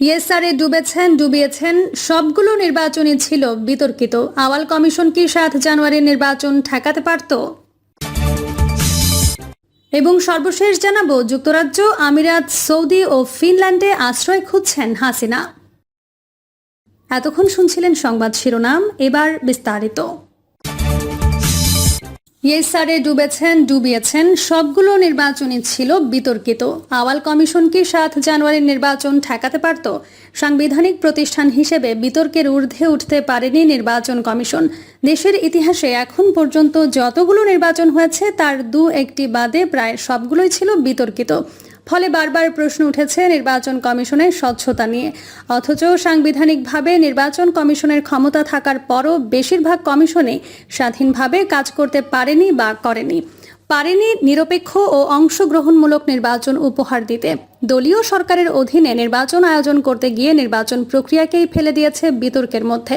ইয়েসারে ডুবেছেন, ডুবিয়েছেন। সবগুলো নির্বাচনই ছিল বিতর্কিত। আওয়াল কমিশন কি সাত জানুয়ারি নির্বাচন ঠেকাতে পারত? এবং সর্বশেষ জানাব, যুক্তরাজ্য, আমিরাত, সৌদি ও ফিনল্যান্ডে আশ্রয় খুঁজছেন হাসিনা। এতক্ষণ শুনছিলেন সংবাদ শিরোনাম, এবার বিস্তারিত। ইয়েসারে ডুবেছেন, ডুবিয়েছেন, সবগুলো নির্বাচনই ছিল বিতর্কিত। আওয়াল কমিশন কি সাত জানুয়ারির নির্বাচন ঠেকাতে পারত? সাংবিধানিক প্রতিষ্ঠান হিসেবে বিতর্কের ঊর্ধ্বে উঠতে পারেনি নির্বাচন কমিশন। দেশের ইতিহাসে এখন পর্যন্ত যতগুলো নির্বাচন হয়েছে, তার দু একটি বাদে প্রায় সবগুলোই ছিল বিতর্কিত। ফলে বারবার প্রশ্ন উঠেছে নির্বাচন কমিশনের স্বচ্ছতা নিয়ে। অথচ সাংবিধানিকভাবে নির্বাচন কমিশনের ক্ষমতা থাকার পরও বেশিরভাগ কমিশনে স্বাধীনভাবে কাজ করতে পারেনি বা করেনি। পারেনি নিরপেক্ষ ও অংশগ্রহণমূলক নির্বাচন উপহার দিতে। দলীয় সরকারের অধীনে নির্বাচন আয়োজন করতে গিয়ে নির্বাচন প্রক্রিয়াকেই ফেলে দিয়েছে বিতর্কের মধ্যে।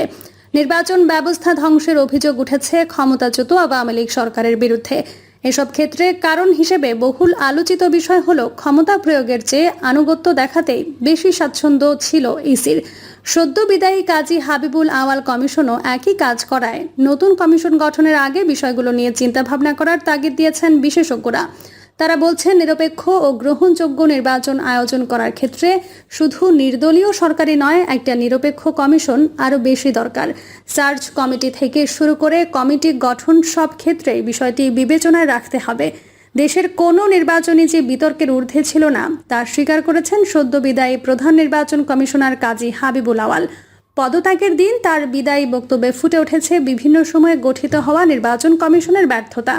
নির্বাচন ব্যবস্থা ধ্বংসের অভিযোগ উঠেছে ক্ষমতাচ্যুত আওয়ামী লীগ সরকারের বিরুদ্ধে। এসব ক্ষেত্রে কারণ হিসেবে বহুল আলোচিত বিষয় হল ক্ষমতা প্রয়োগের চেয়ে আনুগত্য দেখাতেই বেশি স্বাচ্ছন্দ্য ছিল ইসির। সদ্য বিদায়ী কাজী হাবিবুল আওয়াল কমিশনও একই কাজ করায়। নতুন কমিশন গঠনের আগে বিষয়গুলো নিয়ে চিন্তাভাবনা করার তাগিদ দিয়েছেন বিশেষজ্ঞরা। তারা বলছেন, নিরপেক্ষ ও গ্রহণযোগ্য নির্বাচন আয়োজন করার ক্ষেত্রে শুধু নির্দলীয় সরকারি নয়, একটা নিরপেক্ষ কমিশন আরও বেশি দরকার। সার্চ কমিটি থেকে শুরু করে কমিটি গঠন সব ক্ষেত্রে বিষয়টি বিবেচনায় রাখতে হবে। দেশের কোনো নির্বাচনই যে বিতর্কের ঊর্ধ্বে ছিল না, তা স্বীকার করেছেন সদ্য বিদায়ী প্রধান নির্বাচন কমিশনার কাজী হাবিবুল আওয়াল। পদত্যাগের দিন তার বিদায়ী বক্তব্যে ফুটে উঠেছে বিভিন্ন সময়ে গঠিত হওয়া নির্বাচন কমিশনের ব্যর্থতা।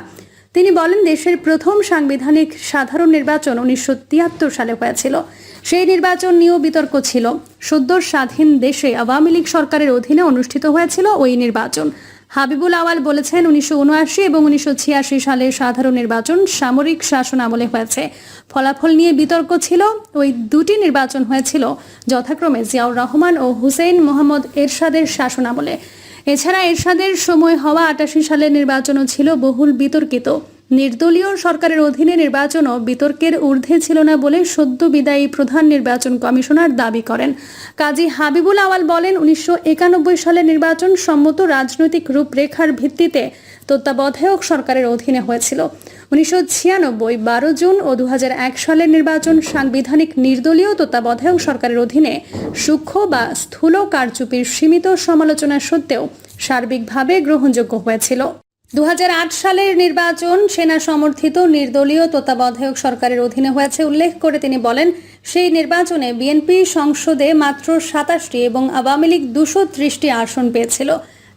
তিনি বলেন, দেশের প্রথম সাংবিধানিক সাধারণ নির্বাচন উনিশশো তিয়াত্তর সালে হয়েছিল। সেই নির্বাচন নিয়েও বিতর্ক ছিল। সদ্য স্বাধীন দেশে আওয়ামী লীগ সরকারের অধীনে অনুষ্ঠিত হয়েছিল ওই নির্বাচন। হাবিবুল আওয়াল বলেছেন, উনিশশো উনআশি এবং উনিশশো ছিয়াশি সালে সাধারণ নির্বাচন সামরিক শাসন আমলে হয়েছে। ফলাফল নিয়ে বিতর্ক ছিল। ওই দুটি নির্বাচন হয়েছিল। যথাক্রমে জিয়াউর রহমান ও হুসেইন মোহাম্মদ এরশাদের শাসন আমলে। এছাড়া এরশাদের সময় হওয়া আটাশি সালের নির্বাচনও ছিল বহুল বিতর্কিত। নির্দলীয় সরকারের অধীনে নির্বাচনও বিতর্কের ঊর্ধ্বে ছিল না বলে সদ্য বিদায়ী প্রধান নির্বাচন কমিশনার দাবি করেন। কাজী হাবিবুল আওয়াল বলেন, উনিশশো একানব্বই সালের নির্বাচন সম্মত রাজনৈতিক রূপরেখার ভিত্তিতে তত্ত্বাবধায়ক সরকারের অধীনে হয়েছিল। উনিশশো ছিয়ানব্বই বারো জুন ও দু হাজার এক সালের নির্বাচন সাংবিধানিক নির্দলীয় তত্ত্বাবধায়ক সরকারের অধীনে সূক্ষ্ম বা স্থূল কারচুপির সীমিত সমালোচনা সত্ত্বেও সার্বিকভাবে গ্রহণযোগ্য হয়েছিল। দুহাজার আট সালের নির্বাচন সেনা সমর্থিত নির্দলীয় তত্ত্বাবধায়ক সরকারের অধীনে হয়েছে উল্লেখ করে তিনি বলেন, সেই নির্বাচনে বিএনপি সংসদে মাত্র সাতাশটি এবং আওয়ামী লীগ দুশো ত্রিশটি আসন পেয়েছিল।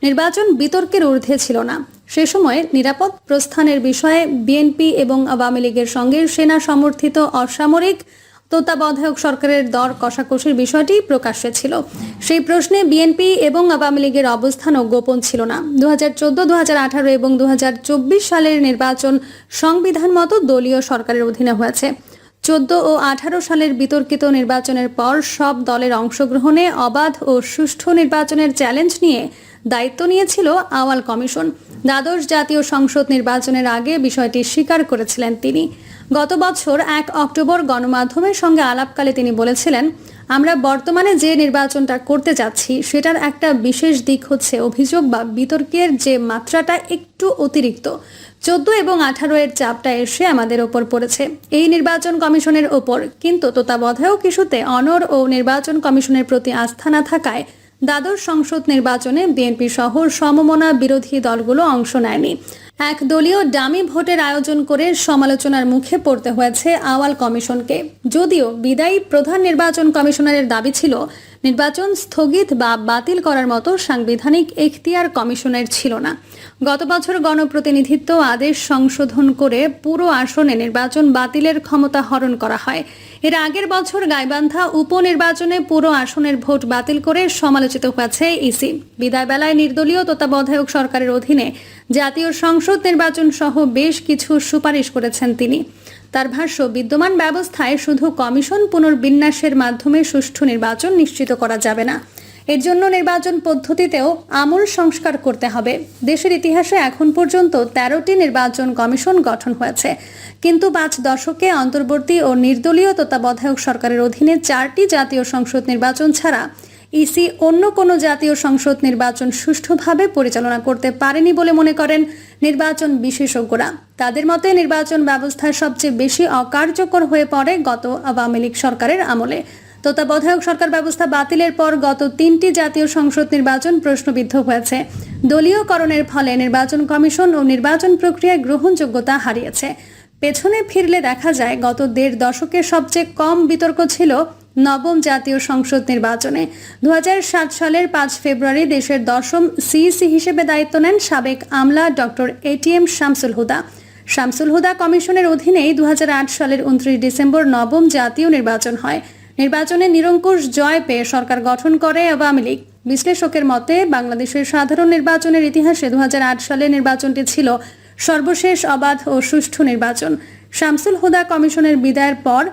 নির্বাচন বিতর্কের ঊর্ধ্বে ছিল না। সে সময় নিরাপদ প্রস্থানের বিষয়ে বিএনপি এবং আওয়ামী লীগের সঙ্গে সেনা সমর্থিত অসামরিক তত্ত্বাবধায়ক সরকারের দর কষাকষির বিষয়টি প্রকাশ্যে ছিল। সেই প্রশ্নে বিএনপি এবং আওয়ামী লীগের অবস্থানও গোপন ছিল না। দু হাজার চোদ্দ দু হাজার আঠারো এবং দু হাজার চব্বিশ সালের নির্বাচন সংবিধান মতো দলীয় সরকারের অধীনে হয়েছে। চোদ্দ ও আঠারো সালের বিতর্কিত নির্বাচনের পর সব দলের অংশগ্রহণে অবাধ ও সুষ্ঠু নির্বাচনের চ্যালেঞ্জ নিয়ে দায়িত্ব নিয়েছিল আওয়াল কমিশন। দ্বাদশ জাতীয় সংসদ নির্বাচনের আগে বিষয়টি স্বীকার করেছিলেন তিনি। গত বছর এক অক্টোবর গণমাধ্যমের সঙ্গে আলাপকালে তিনি বলেছিলেন, আমরা বর্তমানে যে নির্বাচনটা করতে যাচ্ছি, সেটার একটা বিশেষ দিক হচ্ছে অভিযোগ বা বিতর্কের যে মাত্রাটা একটু অতিরিক্ত। চোদ্দ এবং আঠারো এর চাপটা এসে আমাদের ওপর পড়েছে। এই নির্বাচন কমিশনের ওপর। কিন্তু তত্ত্বাবধায়ক ইস্যুতে অনর ও নির্বাচন কমিশনের প্রতি আস্থা না থাকায় দ্বাদশ সংসদ নির্বাচনে বিএনপি সহ সমমনা বিরোধী দলগুলো অংশ নেয়নি। এক দলীয় ডামি ভোটের আয়োজন করে সমালোচনার মুখে পড়তে হয়েছে আওয়াল কমিশনকে। যদিও বিদায়ী প্রধান নির্বাচন কমিশনারের দাবি ছিল নির্বাচন স্থগিত বা বাতিল করার মতো সাংবিধানিক এখতিয়ার কমিশনের ছিল না। গত বছর গণপ্রতিনিধিত্ব আদেশ সংশোধন করে পুরো আসনে নির্বাচন বাতিলের ক্ষমতা হরণ করা হয়। এর আগের বছর গাইবান্ধা উপনির্বাচনে পুরো আসনের ভোট বাতিল করে সমালোচিত হয়েছে ইসি। বিদায় বেলায় নির্দলীয় তত্ত্বাবধায়ক সরকারের অধীনে জাতীয় সংসদ নির্বাচন সহ বেশ কিছু সুপারিশ করেছেন তিনি। তার ভাষ্য, বিদ্যমান ব্যবস্থায় শুধু কমিশন পুনর্বিন্যাসের মাধ্যমে সুষ্ঠু নির্বাচন নিশ্চিত করা যাবে না। এর জন্য নির্বাচন পদ্ধতিতেও আমূল সংস্কার করতে হবে। দেশের ইতিহাসে এখন পর্যন্ত তেরোটি নির্বাচন কমিশন গঠন হয়েছে। কিন্তু পাঁচ দশকে অন্তর্বর্তী ও নির্দলীয় তত্ত্বাবধায়ক সরকারের অধীনে চারটি জাতীয় সংসদ নির্বাচন ছাড়া ইসি অন্য কোনো জাতীয় সংসদ নির্বাচন সুষ্ঠুভাবে পরিচালনা করতে পারেনি বলে মনে করেন নির্বাচন বিশেষজ্ঞরা। তাদের মতে নির্বাচন ব্যবস্থা সবচেয়ে বেশি অকার্যকর হয়ে পড়ে গত আওয়ামী লীগ সরকারের আমলে। তত্ত্বাবধায়ক সরকার ব্যবস্থা বাতিলের পর গত তিনটি জাতীয় সংসদ নির্বাচন প্রশ্নবিদ্ধ হয়েছে। দলীয়করণের ফলে নির্বাচন কমিশন ও নির্বাচন প্রক্রিয়ায় গ্রহণযোগ্যতা হারিয়েছে। পেছনে ফিরলে দেখা যায় গত দেড় দশকে সবচেয়ে কম বিতর্ক ছিল নবম জাতীয় সংসদ নির্বাচনে দু হাজার সাত সালের পাঁচ ফেব্রুয়ারি দেশের দশম সিইসি হিসেবে দায়িত্ব নেন সাবেক আমলা ডক্টর এটিএম শামসুল হুদা। শামসুল হুদা কমিশনের অধীনেই দুহাজার আট সালের উনত্রিশ ডিসেম্বর নবম জাতীয় নির্বাচন হয়। নির্বাচনে নিরঙ্কুশ জয় পেয়ে সরকার গঠন করে আওয়ামী লীগ। বিশ্লেষকের মতে, বাংলাদেশের সাধারণ নির্বাচনের ইতিহাসে দু হাজার আট সালের নির্বাচনটি ছিল সর্বশেষ অবাধ ও সুষ্ঠু নির্বাচন। শামসুল হুদা কমিশনের বিদায়ের পর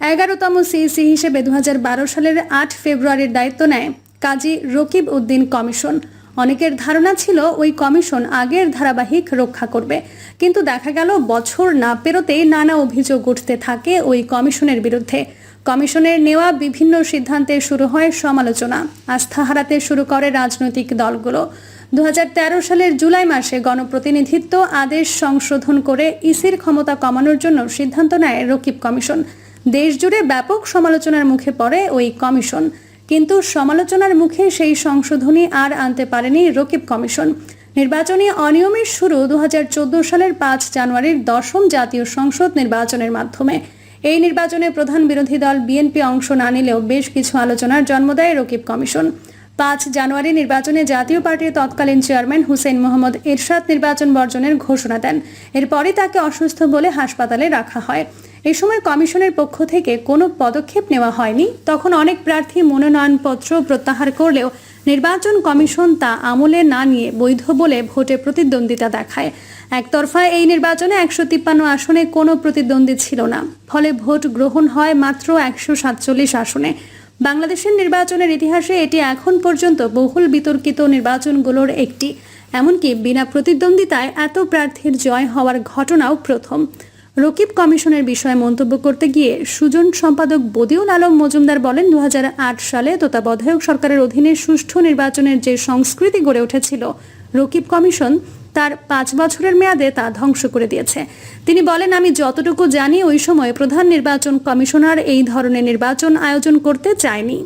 এগারোতম সিইসি হিসেবে দু হাজার বারো সালের আট ফেব্রুয়ারির দায়িত্ব নেয় কাজী রকিব উদ্দিন কমিশন। অনেকের ধারণা ছিল ওই কমিশন আগের ধারাবাহিক রক্ষা করবে, কিন্তু দেখা গেল বছর না পেরোতেই নানা অভিযোগ উঠতে থাকে ওই কমিশনের বিরুদ্ধে। কমিশনের নেওয়া বিভিন্ন সিদ্ধান্তে শুরু হয় সমালোচনা, আস্থা হারাতে শুরু করে রাজনৈতিক দলগুলো। দু হাজার তেরো সালের জুলাই মাসে গণপ্রতিনিধিত্ব আদেশ সংশোধন করে ইসির ক্ষমতা কমানোর জন্য সিদ্ধান্ত নেয় রকিব কমিশন। দেশজুড়ে ব্যাপক সমালোচনার মুখে পড়ে ওই কমিশন। কিন্তু সমালোচনার মুখে সেই সংশোধনী আর আনতে পারেনি রকিব কমিশন। নির্বাচনী অনিয়মের শুরু দু সালের পাঁচ জানুয়ারির দশম জাতীয় সংসদ নির্বাচনের মাধ্যমে। এই নির্বাচনে প্রধান বিরোধী দল বিএনপি অংশ না নিলেও বেশ কিছু আলোচনার জন্ম দেয় রকিব কমিশন। পাঁচ জানুয়ারি নির্বাচনে জাতীয় পার্টির তৎকালীন চেয়ারম্যান হুসেন মোহাম্মদ এরশাদ নির্বাচন বর্জনের ঘোষণা দেন। এরপরই তাকে অসুস্থ বলে হাসপাতালে রাখা হয়। এই সময় কমিশনের পক্ষ থেকে কোনো পদক্ষেপ নেওয়া হয়নি। তখন অনেক প্রার্থী মনোনয়নপত্র প্রত্যাহার করলেও নির্বাচন কমিশন তা আমলে না নিয়ে বৈধ বলে ভোটে প্রতিদ্বন্দ্বিতা দেখায়। একতরফা এই নির্বাচনে একশো তিপ্পান্ন আসনে কোনো প্রতিদ্বন্দ্বী ছিল না। ফলে ভোট গ্রহণ হয় মাত্র একশো সাতচল্লিশ আসনে। বাংলাদেশের নির্বাচনের ইতিহাসে এটি এখন পর্যন্ত বহুল বিতর্কিত নির্বাচনগুলোর একটি। এমনকি বিনা প্রতিদ্বন্দ্বিতায় এত প্রার্থীর জয় হওয়ার ঘটনাও প্রথম। রকিব কমিশনের বিষয়ে মন্তব্য করতে গিয়ে সুজন সম্পাদক বদিউল আলম মজুমদার বলেন দু হাজার আট সালে তত্ত্বাবধায়ক সরকারের অধীনে সুষ্ঠু নির্বাচনের যে সংস্কৃতি গড়ে উঠেছিল, রকিব কমিশন তার পাঁচ বছরের মেয়াদে তা ধ্বংস করে দিয়েছে। তিনি বলেন, আমি যতটুকু জানি, ওই সময় প্রধান নির্বাচন কমিশনার এই ধরনের নির্বাচন আয়োজন করতে চায়নি।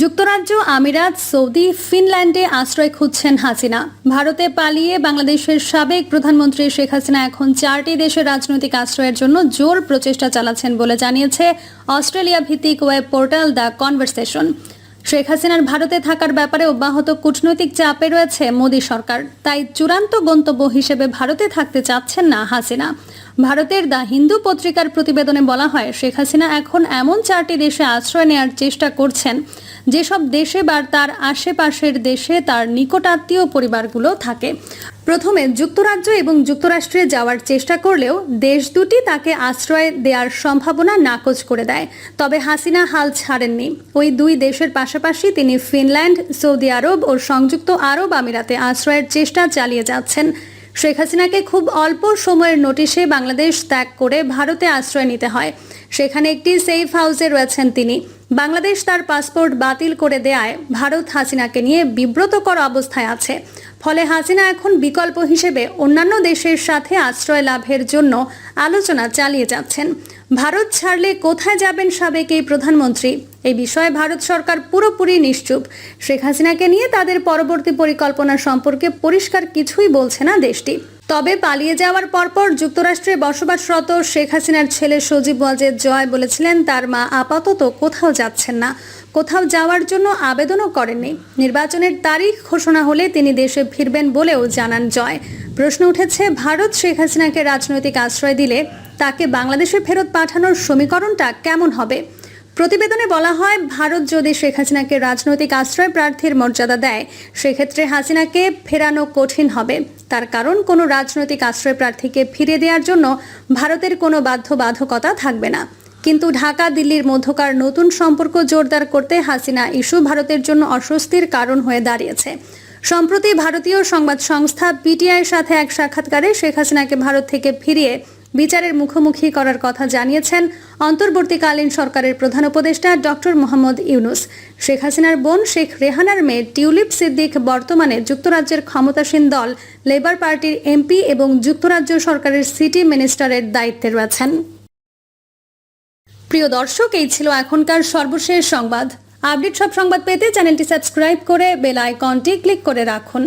যুক্তরাজ্য, আমিরাত, সৌদি, ফিনল্যান্ডে আশ্রয় খুঁজছেন হাসিনা। ভারতে পালিয়ে বাংলাদেশের সাবেক প্রধানমন্ত্রী শেখ হাসিনা এখন চারটি দেশের রাজনৈতিক আশ্রয়ের জন্য জোর প্রচেষ্টা চালাচ্ছেন বলে জানিয়েছে অস্ট্রেলিয়া ভিত্তিক web portal the Conversation. Sheikh হাসিনার ভারতে থাকার ব্যাপারে অব্যাহত কূটনৈতিক চাপে রয়েছে মোদী সরকার। তাই চূড়ান্ত গন্তব্য হিসেবে ভারতে থাকতে চাচ্ছেন না হাসিনা। ভারতের দ্য হিন্দু পত্রিকার প্রতিবেদনে বলা হয়, শেখ হাসিনা এখন এমন চারটি দেশে আশ্রয় নেওয়ার চেষ্টা করছেন, যেসব দেশে বা তার আশেপাশের দেশে তার নিকটাত্মীয় পরিবারগুলো থাকে। প্রথমে যুক্তরাজ্য এবং যুক্তরাষ্ট্রে যাওয়ার চেষ্টা করলেও দেশ দুটি তাকে আশ্রয় দেওয়ার সম্ভাবনা নাকচ করে দেয়। তবে হাসিনা হাল ছাড়েননি। ওই দুই দেশের পাশাপাশি তিনি ফিনল্যান্ড, সৌদি আরব ও সংযুক্ত আরব আমিরাতে আশ্রয়ের চেষ্টা চালিয়ে যাচ্ছেন। শেখ হাসিনাকে খুব অল্প সময়ের নোটিশে বাংলাদেশ ত্যাগ করে ভারতে আশ্রয় নিতে হয়। সেখানে একটি সেফ হাউসে রয়েছেন তিনি। বাংলাদেশ তার পাসপোর্ট বাতিল করে দেয়ায় ভারত হাসিনাকে নিয়ে বিব্রতকর অবস্থায় আছে। ফলে হাসিনা এখন বিকল্প হিসেবে অন্যান্য দেশের সাথে আশ্রয় লাভের জন্য আলোচনা চালিয়ে যাচ্ছেন। ভারত ছাড়লে কোথায় যাবেন সাবেক এই প্রধানমন্ত্রী? এই বিষয়ে ভারত সরকার পুরোপুরি নিশ্চুপ। শেখ হাসিনাকে নিয়ে তাদের পরবর্তী পরিকল্পনা সম্পর্কে পরিষ্কার কিছুই বলছে না দেশটি। তবে পালিয়ে যাওয়ার পরপর যুক্তরাষ্ট্রে বসবাসরত শেখ হাসিনার ছেলে সজীব ওয়াজেদ জয় বলেছিলেন, তার মা আপাতত কোথাও যাচ্ছেন না। কোথাও যাওয়ার জন্য আবেদনও করেননি। নির্বাচনের তারিখ ঘোষণা হলে তিনি দেশে ফিরবেন বলেও জানান জয়। প্রশ্ন উঠেছে, ভারত শেখ হাসিনাকে রাজনৈতিক আশ্রয় দিলে তাকে বাংলাদেশে ফেরত পাঠানোর সমীকরণটা কেমন হবে? প্রতিবেদনে বলা হয়, ভারত যদি শেখ হাসিনাকে রাজনৈতিক আশ্রয় প্রার্থীর মর্যাদা দেয়, সেক্ষেত্রে হাসিনাকে ফেরানো কঠিন হবে। তার কারণ, কোনো রাজনৈতিক আশ্রয় প্রার্থীকে ফিরে দেওয়ার জন্য ভারতের কোনো বাধ্যবাধকতা থাকবে না। কিন্তু ঢাকা, দিল্লির মধ্যকার নতুন সম্পর্ক জোরদার করতে হাসিনা ইস্যু ভারতের জন্য অস্বস্তির কারণ হয়ে দাঁড়িয়েছে। সম্প্রতি ভারতীয় সংবাদ সংস্থা পিটিআইয়ের সাথে এক সাক্ষাৎকারে শেখ হাসিনাকে ভারত থেকে ফিরিয়ে বিচারের মুখোমুখি করার কথা জানিয়েছেন অন্তর্বর্তীকালীন সরকারের প্রধান উপদেষ্টা ডক্টর মোহাম্মদ ইউনুস। শেখ হাসিনার বোন শেখ রেহানার মেয়ে টিউলিপ সিদ্দিক বর্তমানে যুক্তরাজ্যের ক্ষমতাসীন দল, লেবার পার্টির এমপি এবং যুক্তরাজ্য সরকারের সিটি মিনিস্টারের দায়িত্বে রয়েছেন। প্রিয় দর্শক, এই ছিল এখনকার সর্বশেষ সংবাদ। আপডেট সব সংবাদ পেতে চ্যানেলটি সাবস্ক্রাইব করে বেল আইকনটি ক্লিক করে রাখুন।